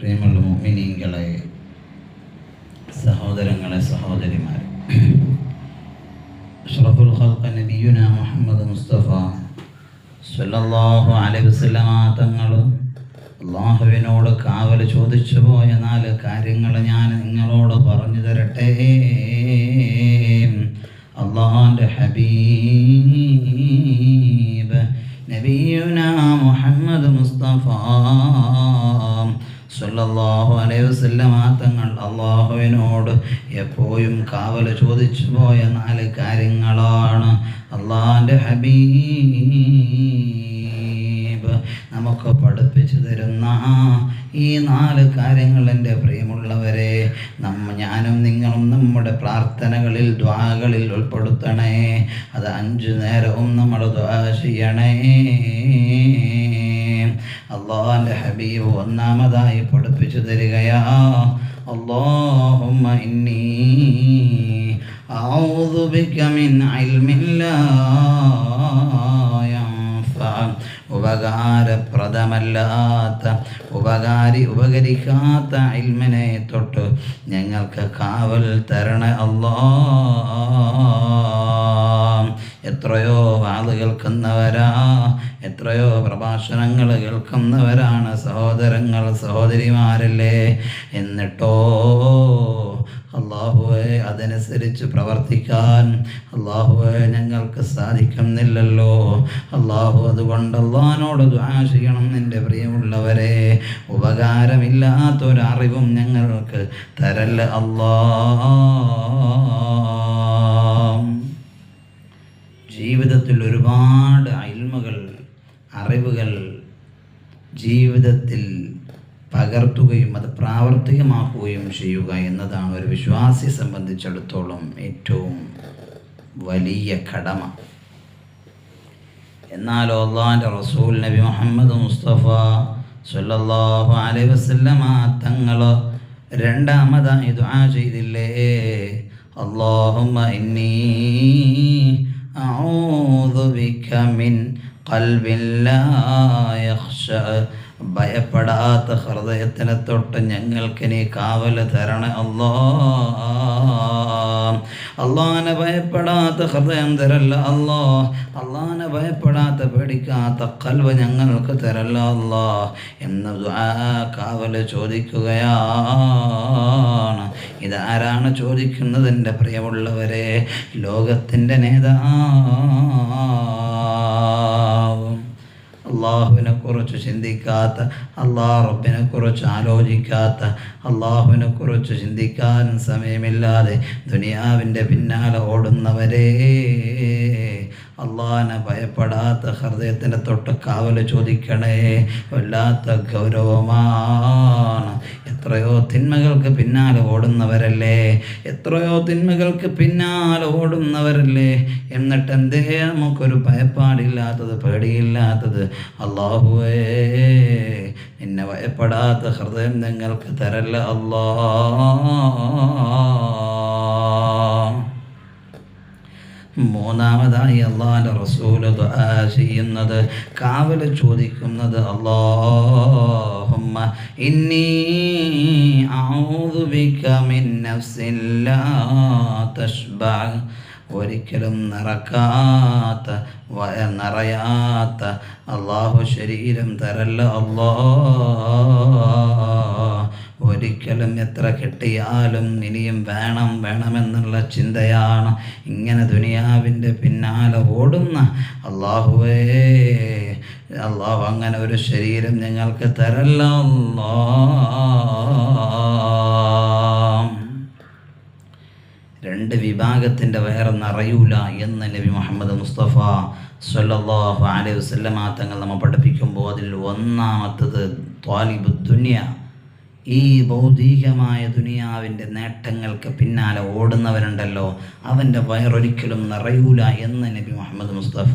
പ്രിയമുള്ള മോമിനീങ്ങളെ സഹോദരങ്ങളെ സഹോദരിമാരെ. അഷ്റഫുൽ ഖൽഖ നബിയുന മുഹമ്മദ് മുസ്തഫ സല്ലല്ലാഹു അലൈഹി വസല്ലമ തങ്ങൾ അള്ളാഹുവിനോട് കാവൽ ചോദിച്ചു പോയ നാല് കാര്യങ്ങൾ ഞാൻ നിങ്ങളോട് പറഞ്ഞു തരട്ടെ. അള്ളാഹിന്റെ ഹബീബ് നബിയുന മുഹമ്മദ് മുസ്തഫ അലൈഹി വസല്ലമ തങ്ങൾ അള്ളാഹുവിനോട് എപ്പോഴും കാവൽ ചോദിച്ചു പോയ നാല് കാര്യങ്ങളാണ്. അള്ളാഹന്റെ ഹബീബ് നമുക്ക് പഠിപ്പിച്ചു തരുന്ന ഈ നാല് കാര്യങ്ങൾ എന്റെ പ്രിയമുള്ളവരെ നമ്മ ഞാനും നിങ്ങളും നമ്മുടെ പ്രാർത്ഥനകളിൽ ദ്വാകളിൽ ഉൾപ്പെടുത്തണേ. അത് അഞ്ചു നേരവും നമ്മൾ ദ്വാ ചെയ്യണേ. അള്ളാഹിൻ്റെ ഹബീബ് ഒന്നാമതായി പഠിപ്പിച്ചു തരികയാ اللهم إني أعوذ بك من علم لا ينفع ഉപകാരപ്രദമല്ലാത്ത ഉപകാരി ഉപകരിക്കാത്ത ഇൽമിനെ തൊട്ട് ഞങ്ങൾക്ക് കാവൽ തരണ അല്ലാ എത്രയോ വാത് കേൾക്കുന്നവരാ എത്രയോ പ്രഭാഷണങ്ങൾ കേൾക്കുന്നവരാണ് സഹോദരങ്ങൾ സഹോദരിമാരല്ലേ? എന്നിട്ടോ അള്ളാഹുവെ അതനുസരിച്ച് പ്രവർത്തിക്കാൻ അള്ളാഹുവെ ഞങ്ങൾക്ക് സാധിക്കുന്നില്ലല്ലോ. അള്ളാഹു അതുകൊണ്ട് അള്ളഹാനോട് ദ്വാ ചെയ്യണം എന്റെ പ്രിയമുള്ളവരെ. ഉപകാരമില്ലാത്തൊരറിവും ഞങ്ങൾക്ക് തരല്ല അല്ലാ ജീവിതത്തിൽ ഒരുപാട് അയൽമകൾ അറിവുകൾ ജീവിതത്തിൽ പകർത്തുകയും അത് പ്രാവർത്തികമാക്കുകയും ചെയ്യുക എന്നതാണ് ഒരു വിശ്വാസിയെ സംബന്ധിച്ചിടത്തോളം ഏറ്റവും വലിയ കടമ. എന്നാൽ അള്ളാഹിന്റെ റസൂൽ നബി മുഹമ്മദ് മുസ്തഫ സല്ലല്ലാഹു അലൈഹി വസല്ലമ തങ്ങൾ രണ്ടാമതായി ദുആ ചെയ്തില്ലേ? അല്ലാഹുമ്മ ഇന്നി അഊദു ബിക മിൻ ഖൽബിൻ ലാ യഖ്ശ ഭയപ്പെടാത്ത ഹൃദയത്തിനെ തൊട്ട് ഞങ്ങൾക്ക് നീ കാവൽ തരണേ അല്ലോ അള്ളാനെ ഭയപ്പെടാത്ത ഹൃദയം തരല്ല അല്ലോ അള്ളാനെ ഭയപ്പെടാത്ത പേടിക്കാത്ത കൽവ് ഞങ്ങൾക്ക് തരല്ല അല്ലോ എന്ന് കാവൽ ചോദിക്കുകയാണ്. ഇതാരാണ് ചോദിക്കുന്നത് എന്റെ പ്രിയമുള്ളവരെ? ലോകത്തിന്റെ നേതാവും കുറിച്ച് ചിന്തിക്കാത്ത അള്ളാ റബ്ബിനെ കുറിച്ച് ആലോചിക്കാത്ത അള്ളാഹുവിനെ കുറിച്ച് ചിന്തിക്കാനും സമയമില്ലാതെ ദുനിയാവിന്റെ പിന്നാലെ ഓടുന്നവരെ അള്ളാഹിനെ ഭയപ്പെടാത്ത ഹൃദയത്തിന്റെ തൊട്ട് കാവൽ ചോദിക്കണേ. വല്ലാത്ത ഗൗരവമാണ്. എത്രയോ തിന്മകൾക്ക് പിന്നാലെ ഓടുന്നവരല്ലേ? എത്രയോ തിന്മകൾക്ക് പിന്നാലെ ഓടുന്നവരല്ലേ? എന്നിട്ട് എന്തേ? നമുക്കൊരു ഭയപ്പാടില്ലാത്തത് പേടിയില്ലാത്തത് അള്ളാഹുവേ നിന്നെ ഭയപ്പെടാത്ത ഹൃദയം നിങ്ങൾക്ക് തരല്ല അല്ലാ മൂന്നാമതായി അള്ളാഹിന്റെ ദുആ ചെയ്യുന്നത് കാവൽ ചോദിക്കുന്നത് അള്ളാഹുമ്മ ഇന്നി മിൻ ഒരിക്കലും നിറക്കാത്ത നിറയാത്ത അള്ളാഹു ശരീരം തരല്ല അല്ലാ ഒരിക്കലും എത്ര കിട്ടിയാലും ഇനിയും വേണം വേണമെന്നുള്ള ചിന്തയാണ് ഇങ്ങനെ ദുനിയാവിന്റെ പിന്നാലെ ഓടുന്ന. അള്ളാഹുവേ അള്ളാഹു അങ്ങനെ ഒരു ശരീരം ഞങ്ങൾക്ക് തരല്ല. രണ്ട് വിഭാഗത്തിന്റെ വയറ് നിറയൂല എന്ന് നബി മുഹമ്മദ് മുസ്തഫ സല്ലല്ലാഹു അലൈഹി വസല്ലമ തങ്ങൾ നമ്മൾ പഠിപ്പിക്കുമ്പോൾ അതിൽ ഒന്നാമത്തത് ത്വാലിബ് ദുനിയ. ഈ ഭൗതികമായ ദുനിയാവിന്റെ നേട്ടങ്ങൾക്ക് പിന്നാലെ ഓടുന്നവരുണ്ടല്ലോ. അവന്റെ വയറൊരിക്കലും നിറയൂല എന്ന് നബി മുഹമ്മദ് മുസ്തഫ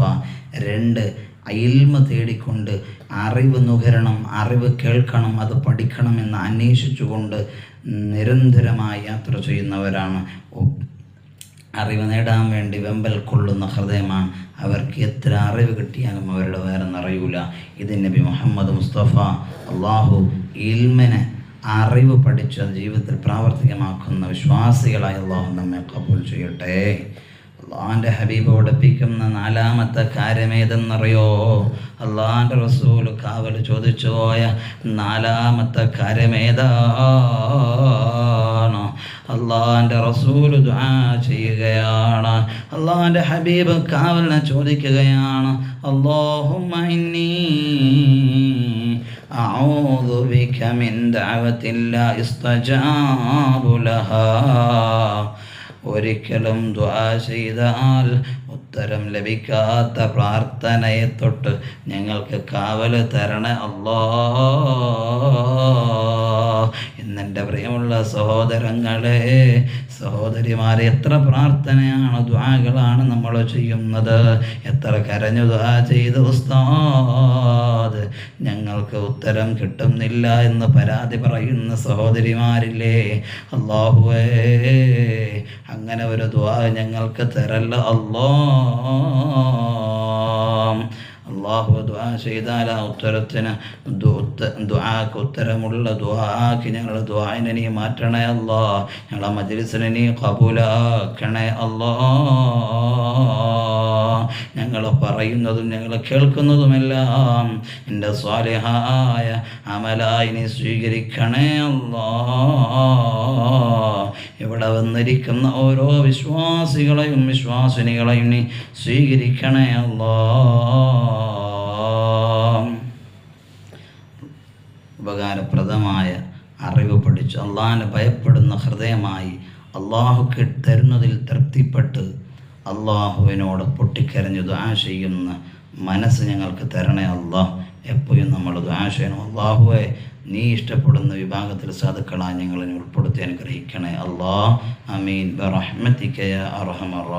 രണ്ട് അയിൽമ തേടിക്കൊണ്ട് അറിവ് നുകരണം അറിവ് കേൾക്കണം അത് പഠിക്കണമെന്ന് അന്വേഷിച്ചുകൊണ്ട് നിരന്തരമായി യാത്ര ചെയ്യുന്നവരാണ്. അറിവ് നേടാൻ വേണ്ടി വെമ്പൽ കൊള്ളുന്ന ഹൃദയമാണ് അവർക്ക് എത്ര അറിവ് കിട്ടിയാലും അവരുടെ വേറെ നിറയൂല. ഇത് നബി മുഹമ്മദ് മുസ്തഫ അള്ളാഹു ഇൽമിനെ അറിവ് പഠിച്ച് അത് ജീവിതത്തിൽ പ്രാവർത്തികമാക്കുന്ന വിശ്വാസികളായ അള്ളാഹു നമ്മെ കബൂൽ ചെയ്യട്ടെ. അള്ളാഹാന്റെ ഹബീബ് പഠിപ്പിക്കുന്ന നാലാമത്തെ കാര്യമേതെന്നറിയോ? അള്ളാഹാന്റെ റസൂൽ കാവൽ ചോദിച്ചു പോയ നാലാമത്തെ കാര്യമേതാണ്? അള്ളാഹാന്റെ റസൂൽ ദുആ ചെയ്യുകയാണ്. അള്ളാഹാന്റെ ഹബീബ് കാവലിനെ ചോദിക്കുകയാണ് അള്ളാഹു മൈനീ من دعوة لا يستجاب لها ഒരിക്കലും ദ്വാ ചെയ്താൽ ഉത്തരം ലഭിക്കാത്ത പ്രാർത്ഥനയെ തൊട്ട് ഞങ്ങൾക്ക് കാവൽ തരണേ അല്ലോ ഇന്നെന്റെ പ്രിയമുള്ള സഹോദരങ്ങളെ സഹോദരിമാരെ എത്ര പ്രാർത്ഥനയാണ് ദ്വാകളാണ് നമ്മൾ ചെയ്യുന്നത്. എത്ര കരഞ്ഞു ദ്വാ ചെയ്ത് ഉസ്താദ് ഞങ്ങൾക്ക് ഉത്തരം കിട്ടുന്നില്ല എന്ന് പരാതി പറയുന്ന സഹോദരിമാരില്ലേ? അള്ളാഹുവേ അങ്ങനെ ഒരു ദ്വാ ഞങ്ങൾക്ക് തരല്ല. അല്ലോ അള്ളാഹു ദുആ ചെയ്താൽ ആ ഉത്തരത്തിന് ദുആക്ക് ഉത്തരമുള്ള ദുആക്ക് ഞങ്ങളുടെ ദുആനെ നീ മാറ്റണേ അല്ലോ. ഞങ്ങളുടെ മജ്ലിസിനെ നീ കബൂലാക്കണേ അല്ലോ. ഞങ്ങൾ പറയുന്നതും ഞങ്ങൾ കേൾക്കുന്നതുമെല്ലാം എന്റെ സ്വാലിഹായ അമലായി നീ സ്വീകരിക്കണേ അല്ലോ. ഇവിടെ വന്നിരിക്കുന്ന ഓരോ വിശ്വാസികളെയും വിശ്വാസിനികളെയും നീ സ്വീകരിക്കണേ അല്ലോ. ഉപകാരപ്രദമായ അറിവ് പഠിച്ചു അള്ളാഹിനെ ഭയപ്പെടുന്ന ഹൃദയമായി അള്ളാഹുക്ക് തരുന്നതിൽ തൃപ്തിപ്പെട്ട് അള്ളാഹുവിനോട് പൊട്ടിക്കരഞ്ഞു ദുആ ചെയ്യുന്ന മനസ്സ് ഞങ്ങൾക്ക് തരണേ അള്ളാഹ് എപ്പോഴും നമ്മൾ ദുആ ചെയ്യണം. അള്ളാഹുവെ നീ ഇഷ്ടപ്പെടുന്ന വിഭാഗത്തിൽ സാധുക്കളായി ഞങ്ങളെ ഉൾപ്പെടുത്തി അനുഗ്രഹിക്കണേ അള്ളാഹ് അമീൻ അർഹമർ